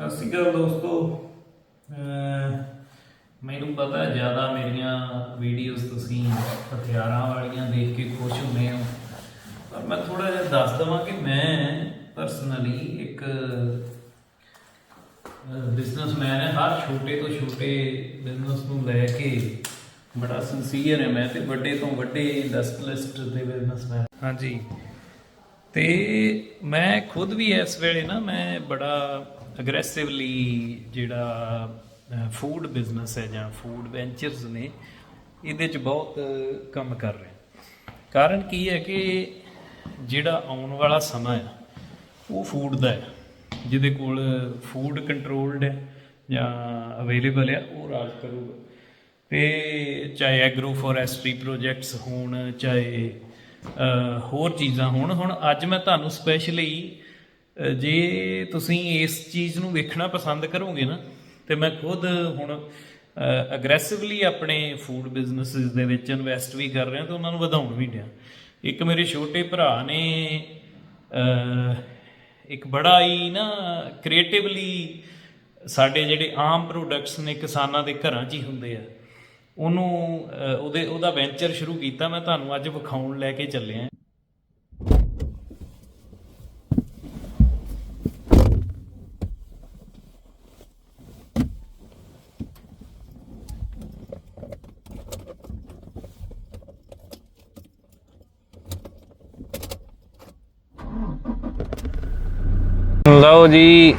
ਸਤਿ ਸ਼੍ਰੀ ਅਕਾਲ ਦੋਸਤੋ। ਮੈਨੂੰ ਪਤਾ ਜ਼ਿਆਦਾ ਮੇਰੀਆਂ ਵੀਡੀਓਜ਼ ਤੁਸੀਂ ਹਥਿਆਰਾਂ ਵਾਲੀਆਂ ਦੇਖ ਕੇ ਖੁਸ਼ ਹੁੰਦੇ ਹੋ। ਪਰ ਮੈਂ ਥੋੜਾ ਜਿਹਾ ਦੱਸ ਦਵਾਂ ਕਿ ਮੈਂ ਪਰਸਨਲੀ ਇੱਕ ਬਿਜ਼ਨਸਮੈਨ ਹੈ ਹਰ ਛੋਟੇ ਤੋਂ ਛੋਟੇ ਬਿਜ਼ਨਸ ਨੂੰ ਲੈ ਕੇ ਬੜਾ ਸਿੰਸੀਅਰ ਹੈ ਮੈਂ ਤੇ ਵੱਡੇ ਤੋਂ ਵੱਡੇ ਇੰਡਸਟਰੀਲਿਸਟ ਦੇ ਬਿਜ਼ਨਸਮੈਨ ਹਾਂਜੀ। ਤੇ ਮੈਂ ਖੁਦ ਵੀ ਇਸ ਵੇਲੇ ਨਾ ਮੈਂ ਬੜਾ ਅਗਰੈਸਿਵਲੀ ਜਿਹੜਾ ਫੂਡ ਬਿਜ਼ਨਸ ਹੈ ਜਾਂ ਫੂਡ ਵੈਂਚਰਸ ਨੇ, ਇਹਦੇ ਚ ਬਹੁਤ ਕੰਮ ਕਰ ਰਿਹਾ। ਕਾਰਨ ਕੀ ਹੈ ਕਿ ਜਿਹੜਾ ਆਉਣ ਵਾਲਾ ਸਮਾਂ ਹੈ, ਉਹ ਫੂਡ ਦਾ ਹੈ। ਜਿਹਦੇ ਕੋਲ ਫੂਡ ਕੰਟਰੋਲਡ ਹੈ ਜਾਂ ਅਵੇਲੇਬਲ ਹੈ, ਉਹ ਰਾਜ ਕਰੂਗਾ। ਤੇ ਚਾਹੇ ਐਗਰੋ ਫੋਰੈਸਟਰੀ ਪ੍ਰੋਜੈਕਟਸ ਹੋਣ, ਚਾਹੇ ਹੋਰ ਚੀਜ਼ਾਂ ਹੋਣ। ਹੁਣ ਅੱਜ ਮੈਂ ਤੁਹਾਨੂੰ ਸਪੈਸ਼ਲੀ ਜੇ ਤੁਸੀਂ ਇਸ ਚੀਜ਼ ਨੂੰ ਵੇਖਣਾ ਪਸੰਦ ਕਰੋਗੇ ਨਾ, ਤੇ ਮੈਂ ਖੁਦ ਹੁਣ ਅਗਰੈਸਿਵਲੀ ਆਪਣੇ ਫੂਡ ਬਿਜ਼ਨੈਸਸ ਦੇ ਵਿੱਚ ਇਨਵੈਸਟ ਵੀ ਕਰ ਰਿਹਾ ਤੇ ਉਹਨਾਂ ਨੂੰ ਵਧਾਉਣ ਵੀ ਡਿਆ। ਇੱਕ ਮੇਰੇ ਛੋਟੇ ਭਰਾ ਨੇ ਇੱਕ ਬੜਾ ਹੀ ਨਾ ਕ੍ਰੀਏਟਿਵਲੀ ਸਾਡੇ ਜਿਹੜੇ ਆਮ ਪ੍ਰੋਡਕਟਸ ਨੇ ਕਿਸਾਨਾਂ ਦੇ ਘਰਾਂ 'ਚ ਹੀ ਹੁੰਦੇ ਆ। ਉਹਨੂੰ ਉਹਦੇ, ਉਹਦਾ ਵੈਂਚਰ ਸ਼ੁਰੂ ਕੀਤਾ, ਮੈਂ ਤੁਹਾਨੂੰ ਅੱਜ ਵਿਖਾਉਣ ਲੈ ਕੇ ਚੱਲਿਆ। ਲਓ ਜੀ,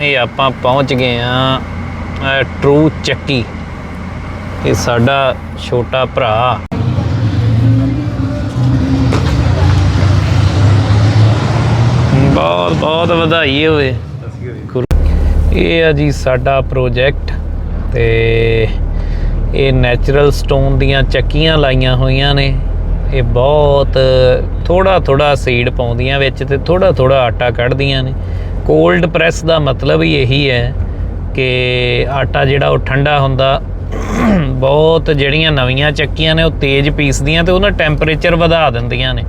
ਇਹ ਆਪਾਂ ਪਹੁੰਚ ਗਏ ਆ ਟਰੂ ਚੱਕੀ। ਇਹ ਸਾਡਾ ਛੋਟਾ ਭਰਾ। ਬਹੁਤ ਬਹੁਤ ਵਧਾਈ ਹੋਵੇ ਇਹ ਆ ਜੀ ਸਾਡਾ ਪ੍ਰੋਜੈਕਟ ਤੇ ਇਹ ਨੈਚੁਰਲ ਸਟੋਨ ਦੀਆਂ ਚੱਕੀਆਂ ਲਾਈਆਂ ਹੋਈਆਂ ਨੇ। ਇਹ ਬਹੁਤ ਥੋੜਾ ਥੋੜਾ ਸੀਡ ਪਾਉਂਦੀਆਂ ਵਿੱਚ ਤੇ ਥੋੜਾ ਥੋੜਾ ਆਟਾ ਕੱਢਦੀਆਂ ਨੇ। ਕੋਲਡ ਪ੍ਰੈਸ ਦਾ ਮਤਲਬ ਹੀ ਇਹੀ ਹੈ ਕਿ ਆਟਾ ਜਿਹੜਾ ਉਹ ਠੰਡਾ ਹੁੰਦਾ ਬਹੁਤ ਜਿਹੜੀਆਂ ਨਵੀਆਂ ਚੱਕੀਆਂ ਨੇ, ਉਹ ਤੇਜ਼ ਪੀਸਦੀਆਂ ਤੇ ਉਹਨਾਂ ਟੈਂਪਰੇਚਰ ਵਧਾ ਦਿੰਦੀਆਂ ਨੇ।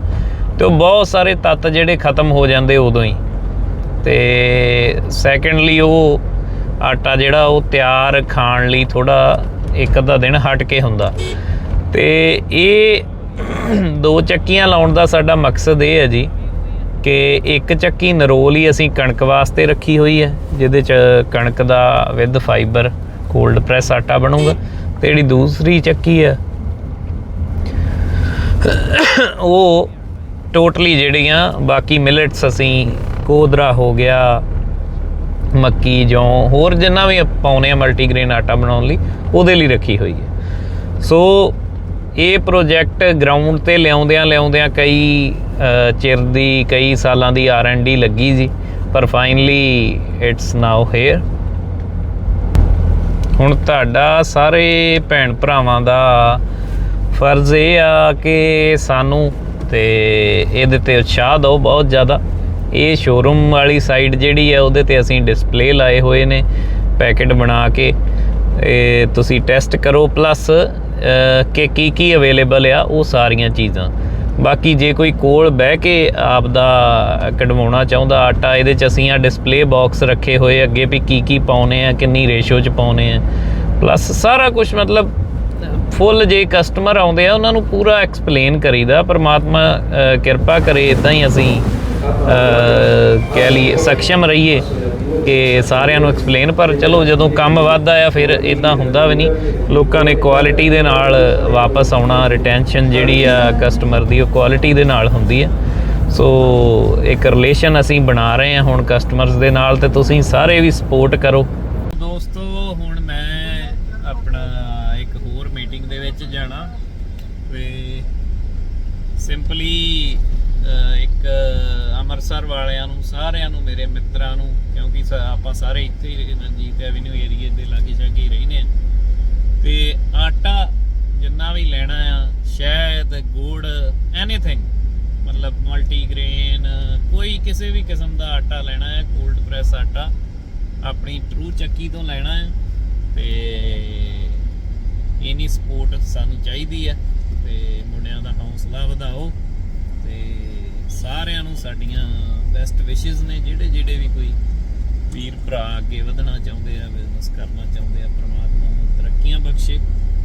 ਤੇ ਉਹ ਬਹੁਤ ਸਾਰੇ ਤੱਤ ਜਿਹੜੇ ਖਤਮ ਹੋ ਜਾਂਦੇ ਉਦੋਂ ਹੀ। ਤੇ ਸੈਕੰਡਲੀ ਉਹ ਆਟਾ ਜਿਹੜਾ ਉਹ ਤਿਆਰ ਖਾਣ ਲਈ ਥੋੜਾ ਇੱਕ ਅੱਧਾ ਦਿਨ ਹਟ ਕੇ ਹੁੰਦਾ। ਤੇ ਇਹ ਦੋ ਚੱਕੀਆਂ ਲਾਉਣ ਦਾ ਸਾਡਾ ਮਕਸਦ ਇਹ ਹੈ ਜੀ ਕਿ ਇੱਕ ਚੱਕੀ ਨਰੋਲ ਹੀ ਅਸੀਂ ਕਣਕ ਵਾਸਤੇ ਰੱਖੀ ਹੋਈ ਹੈ, ਜਿਹਦੇ ਚ ਕਣਕ ਦਾ ਵਿਦ ਫਾਈਬਰ ਕੋਲਡ ਪ੍ਰੈਸ ਆਟਾ ਬਣੂਗਾ ਤੇ ਜਿਹੜੀ ਦੂਸਰੀ ਚੱਕੀ ਹੈ ਉਹ ਟੋਟਲੀ ਜਿਹੜੀਆਂ ਬਾਕੀ ਮਿਲਟਸ ਅਸੀਂ ਕੋਦਰਾ ਹੋ ਗਿਆ, ਮੱਕੀ, ਜੌਂ, ਹੋਰ ਜਿੰਨਾ ਵੀ ਪਾਉਨੇ ਆ ਮਲਟੀਗ੍ਰੇਨ ਆਟਾ ਬਣਾਉਣ ਲਈ, ਉਹਦੇ ਲਈ ਰੱਖੀ ਹੋਈ ਹੈ। ਸੋ ਇਹ ਪ੍ਰੋਜੈਕਟ ਗਰਾਊਂਡ ਤੇ ਲਿਆਉਂਦਿਆਂ ਲਿਆਉਂਦਿਆਂ ਕਈ ਚਿਰ ਦੀ, ਕਈ ਸਾਲਾਂ ਦੀ ਆਰ ਐਂਡ ਡੀ ਲੱਗੀ ਜੀ, ਪਰ ਫਾਈਨਲੀ ਇਟਸ ਨਾਓ ਹੇਅਰ ਹੁਣ ਤੁਹਾਡਾ ਸਾਰੇ ਭੈਣ ਭਰਾਵਾਂ ਦਾ ਫਰਜ਼ ਇਹ ਆ ਕਿ ਸਾਨੂੰ ਤੇ ਇਹਦੇ ਤੇ ਉਤਸ਼ਾਹ ਦਿਓ ਬਹੁਤ ਜ਼ਿਆਦਾ। ਇਹ ਸ਼ੋਰੂਮ ਵਾਲੀ ਸਾਈਡ ਜਿਹੜੀ ਹੈ ਉਹਦੇ ਤੇ ਅਸੀਂ ਡਿਸਪਲੇ ਲਾਏ ਹੋਏ ਨੇ ਪੈਕੇਟ ਬਣਾ ਕੇ। ਇਹ ਤੁਸੀਂ ਟੈਸਟ ਕਰੋ ਪਲੱਸ ਕਿ ਕੀ ਕੀ ਅਵੇਲੇਬਲ ਆ, ਉਹ ਸਾਰੀਆਂ ਚੀਜ਼ਾਂ। ਬਾਕੀ ਜੇ ਕੋਈ ਕੋਲ ਬਹਿ ਕੇ ਆਪ ਦਾ ਕਢਵਾਉਣਾ ਚਾਹੁੰਦਾ ਆਟਾ, ਇਹਦੇ ਚ ਅਸੀਂ ਆ ਡਿਸਪਲੇ ਬਾਕਸ ਰੱਖੇ ਹੋਏ ਅੱਗੇ ਵੀ ਕੀ ਕੀ ਪਾਉਨੇ ਆ, ਕਿੰਨੀ ਰੇਸ਼ੋ ਚ ਪਾਉਨੇ ਆ। ਪਲੱਸ ਸਾਰਾ ਕੁਝ ਮਤਲਬ ਫੁੱਲ ਜੇ ਕਸਟਮਰ ਆਉਂਦੇ ਆ, ਉਹਨਾਂ ਨੂੰ ਪੂਰਾ ਐਕਸਪਲੇਨ ਕਰੀਦਾ, ਪਰਮਾਤਮਾ ਕਿਰਪਾ ਕਰੇ ਇਦਾਂ ਹੀ ਅਸੀਂ ਕਹਿ ਲਈਏ ਸਕਸ਼ਮ ਰਹੀਏ। ਕਿ ਸਾਰਿਆਂ ਨੂੰ ਐਕਸਪਲੇਨ ਪਰ ਚਲੋ ਜਦੋਂ ਕੰਮ ਵੱਧਦਾ ਆ, ਫਿਰ ਇਦਾਂ ਹੁੰਦਾ ਵੀ ਨਹੀਂ। ਲੋਕਾਂ ਨੇ ਕੁਆਲਿਟੀ ਦੇ ਨਾਲ ਵਾਪਸ ਆਉਣਾ ਰਿਟੈਂਸ਼ਨ ਜਿਹੜੀ ਆ ਕਸਟਮਰ ਦੀ, ਉਹ ਕੁਆਲਿਟੀ ਦੇ ਨਾਲ ਹੁੰਦੀ ਆ। ਸੋ ਇੱਕ ਰਿਲੇਸ਼ਨ ਅਸੀਂ ਬਣਾ ਰਹੇ ਹਾਂ ਹੁਣ ਕਸਟਮਰਸ ਦੇ ਨਾਲ ਤੇ ਤੁਸੀਂ ਸਾਰੇ ਵੀ ਸਪੋਰਟ ਕਰੋ। ਦੋਸਤੋ, ਹੁਣ ਮੈਂ ਆਪਣਾ ਇੱਕ ਹੋਰ ਮੀਟਿੰਗ ਦੇ ਵਿੱਚ ਜਾਣਾ। ਤੇ ਸਿੰਪਲੀ ਇੱਕ ਅੰਮ੍ਰਿਤਸਰ ਵਾਲਿਆਂ ਨੂੰ, ਸਾਰਿਆਂ ਨੂੰ, ਮੇਰੇ ਮਿੱਤਰਾਂ ਨੂੰ, ਕਿਉਂਕਿ ਸ- ਆਪਾਂ ਸਾਰੇ ਇੱਥੇ ਹੀ ਰਣਜੀਤ ਐਵਨਿਊ ਏਰੀਏ ਦੇ ਲਾਗੇ ਛਾਗੇ ਹੀ ਰਹਿੰਦੇ ਆ ਤੇ ਆਟਾ ਜਿੰਨਾ ਵੀ ਲੈਣਾ ਆ, ਸ਼ਹਿਦ, ਗੁੜ ਐਨੀਥਿੰਗ ਮਤਲਬ ਮਲਟੀਗ੍ਰੇਨ ਕੋਈ ਕਿਸੇ ਵੀ ਕਿਸਮ ਦਾ ਆਟਾ ਲੈਣਾ ਹੈ ਕੋਲਡ ਪ੍ਰੈਸ ਆਟਾ, ਆਪਣੀ ਟਰੂ ਚੱਕੀ ਤੋਂ ਲੈਣਾ ਹੈ, ਤੇ ਇਨੀ ਸਪੋਰਟ ਸਾਨੂੰ ਚਾਹੀਦੀ ਹੈ, ਤੇ ਮੁੰਡਿਆਂ ਦਾ ਹੌਸਲਾ ਵਧਾਓ। ਤੇ ਸਾਰਿਆਂ ਨੂੰ ਸਾਡੀਆਂ ਬੈਸਟ ਵਿਸ਼ੇਸ ਨੇ, ਜਿਹੜੇ ਜਿਹੜੇ ਵੀ ਕੋਈ ਵੀਰ ਭਰਾ ਅੱਗੇ ਵਧਣਾ ਚਾਹੁੰਦੇ ਆ ਬਿਜ਼ਨਸ ਕਰਨਾ ਚਾਹੁੰਦੇ ਆ, ਪਰਮਾਤਮਾ ਨੂੰ ਤਰੱਕੀਆਂ ਬਖਸ਼ੇ।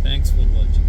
Thanks four watching